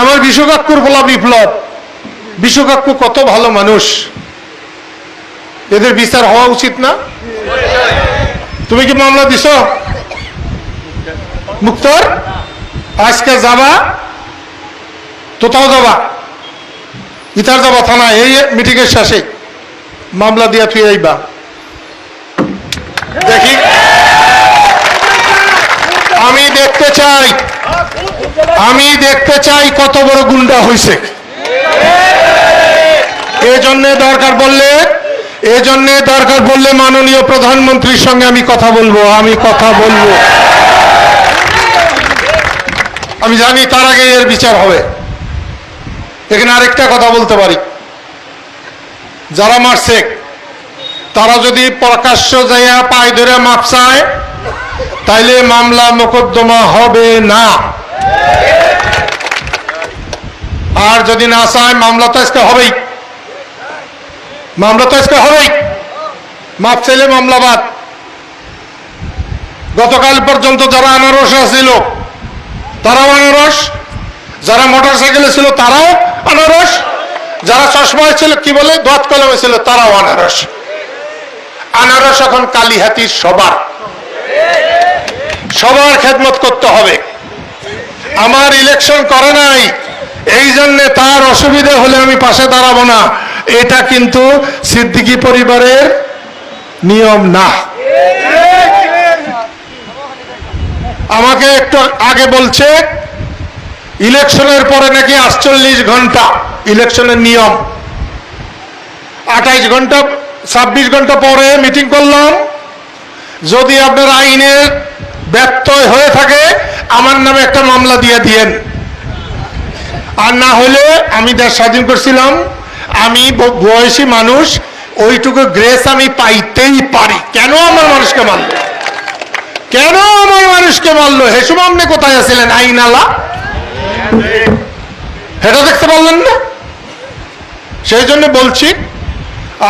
আমার বিশ্বকাকুর বলা বিপ্লব। বিশ্বকাকু কত ভালো মানুষ। এদের বিচার হওয়া উচিত না? তুমি কি মামলা দিছ? মুক্তর? আজকে যাবা? তোতাও যাবা? ইতার যাবা থানা এই মিটিংয়ের শেষে। মামলা দিয়া তুই আইবা। দেখি। দেখতে চাই। আমি দেখতে চাই কত বড় গুন্ডা হয়েছে এজন্যে দরকার বললে এজন্যে দরকার বললে মাননীয় প্রধানমন্ত্রীর সঙ্গে আমি কথা বলব, আমি কথা বলব। আমি জানি তার আগে এর বিচার হবে। এখানে আরেকটা কথা বলতে পারি। যারা মারছে, তারা যদি প্রকাশ্য যাইয়া পায়ে ধরে মাপ চায় তাইলে মামলা মোকদ্দমা হবে না। আর যদি না চায়, মামলা তো আজকে হবেই। মামলা তো আজকে হবেই। মাপ চাইলে মামলা বাদ। গতকাল পর্যন্ত যারা আনারস ছিল তারাও আনারস। যারা মোটর সাইকেলে ছিল, তারাও আনারস। যারা চশমায় ছিল কি বলে দত কলমে ছিল, তারাও আনারস। আনারস এখন কালীহাতির সবার সবার খেদমত করতে হবে। আমার ইলেকশন করে নাই, এই জন্য তার অসুবিধে হলে আমি পাশে দাঁড়াবো না। এটা কিন্তু সিদ্দিকি পরিবারের নিয়ম না। আমাকে একটু আগে বলছে, ইলেকশনের পরে নাকি আটচল্লিশ ঘণ্টা ইলেকশনের নিয়ম। আঠাইশ ঘণ্টা, ছাব্বিশ ঘণ্টা পরে মিটিং করলাম। যদি আপনার আইনের ব্যত্যয় হয়ে থাকে, আমার নামে একটা মামলা দিয়ে দিয়েন। আর না হলে আমি দেশ স্বাধীন করছিলাম, আমি বয়সী মানুষ, ওইটুকু গ্রেস আমি পাইতেই পারি। কেন আমার মানুষকে মারলো? কেন আমার মানুষকে মারলো? হেসুম আপনি কোথায় আছিলেন? আইনালা এটা দেখতে পারলেন না? সেই জন্য বলছি,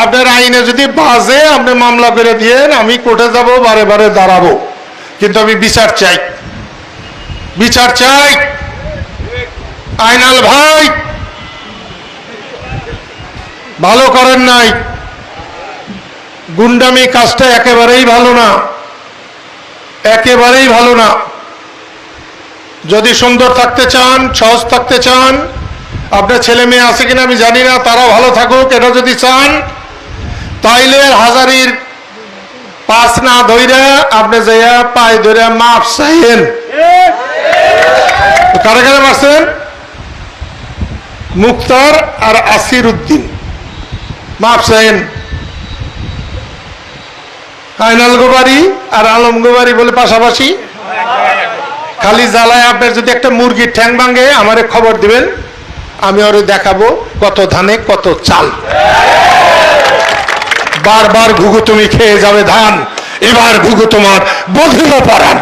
আপনার আইনে যদি বাজে আপনি মামলা করে দিয়েন, আমি কোর্টে যাব, বারে বারে দাঁড়াবো। কিন্তু আমি বিচার চাই। বিচার চাই। আইনাল ভাই। ভালো করেন নাই। গুন্ডামি কাজটা একেবারেই ভালো না। একেবারেই ভালো না। যদি সুন্দর থাকতে চান, সহজ থাকতে চান, আপনার ছেলে মেয়ে আছে কিনা আমি জানি না তারা ভালো থাকুক এটা যদি চান, তাইলে হাজারির পাঁচ না ধইরা আপনি যাইয়া পায়ে ধরে মাপ চাইেন কারা কারা মারছেন মুক্তার আর আসির উদ্দিন মাপ চাইেন আইনাল গোবারি আর আলম গোবারি বলে পাশাপাশি। খালি জ্বালায় আপনার যদি একটা মুরগির ঠ্যাং ভাঙে, আমারে খবর দিবেন, আমি ওরে দেখাবো কত ধানে, কত চাল। বারবার ঘুঘু তুমি খেয়ে যাবে ধান। এবার ঘুঘু তোমার বধির পরান